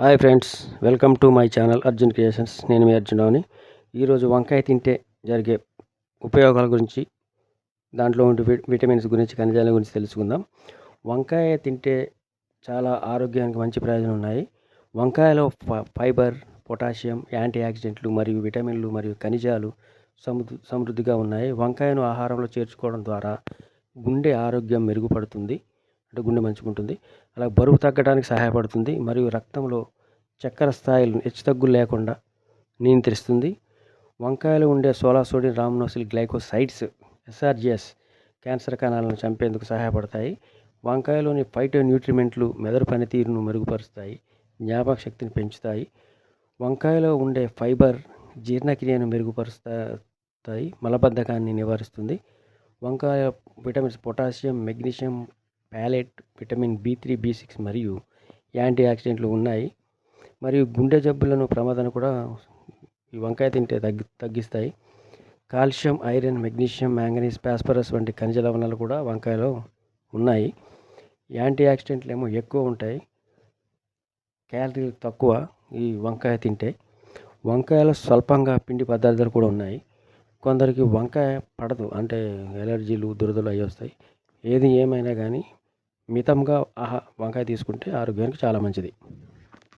Hi friends welcome to my channel Arjun creations. నేను మీ అర్జునని ఈరోజు వంకాయ తింటే జరిగే ఉపయోగాల గురించి దాంట్లో ఉండే విటమిన్స్ గురించి ఖనిజాల గురించి తెలుసుకుందాం. వంకాయ తింటే చాలా ఆరోగ్యానికి మంచి ప్రయోజనం ఉన్నాయి. వంకాయలో ఫ- ఫైబర్ పొటాషియం యాంటీ ఆక్సిడెంట్లు మరియు విటమిన్లు మరియు ఖనిజాలు సమృద్ధి సమృద్ధిగా ఉన్నాయి. వంకాయను ఆహారంలో చేర్చుకోవడం ద్వారా గుండె ఆరోగ్యం మెరుగుపడుతుంది. అంటే గుండె మంచుకుంటుంది అలా బరువు తగ్గడానికి సహాయపడుతుంది. మరియు రక్తంలో చక్కెర స్థాయిలు హెచ్చుతగ్గులు లేకుండా నియంత్రిస్తుంది. వంకాయలో ఉండే sola sodium rhamnosyl glycosides SRGs cancer కణాలను చంపేందుకు సహాయపడతాయి. వంకాయలోని ఫైటో న్యూట్రిమెంట్లు మెదడు పనితీరును మెరుగుపరుస్తాయి. జ్ఞాపక శక్తిని పెంచుతాయి. వంకాయలో ఉండే ఫైబర్ జీర్ణక్రియను మెరుగుపరుస్తాయి. మలబద్ధకాన్ని నివారిస్తుంది. వంకాయ vitamins potassium magnesium palette vitamin B three B six మరియు యాంటీ ఆక్సిడెంట్లు ఉన్నాయి. మరియు గుండె జబ్బులను ప్రమాదాన్ని కూడా ఈ వంకాయ తింటే తగ్గి తగ్గిస్తాయి. Calcium iron magnesium manganese phosphorus వంటి ఖనిజ లవణాలు కూడా వంకాయలో ఉన్నాయి. యాంటీ ఆక్సిడెంట్లు ఏమో ఎక్కువ ఉంటాయి. క్యాలరీలు తక్కువ ఈ వంకాయ తింటే. వంకాయలో స్వల్పంగా పిండి పదార్థాలు కూడా ఉన్నాయి. కొందరికి వంకాయ పడదు అంటే ఎలర్జీలు దురదలు అవి వస్తాయి. ఏది ఏమైనా కానీ మితంగా ఆహా వంకాయ తీసుకుంటే ఆరోగ్యానికి చాలా మంచిది.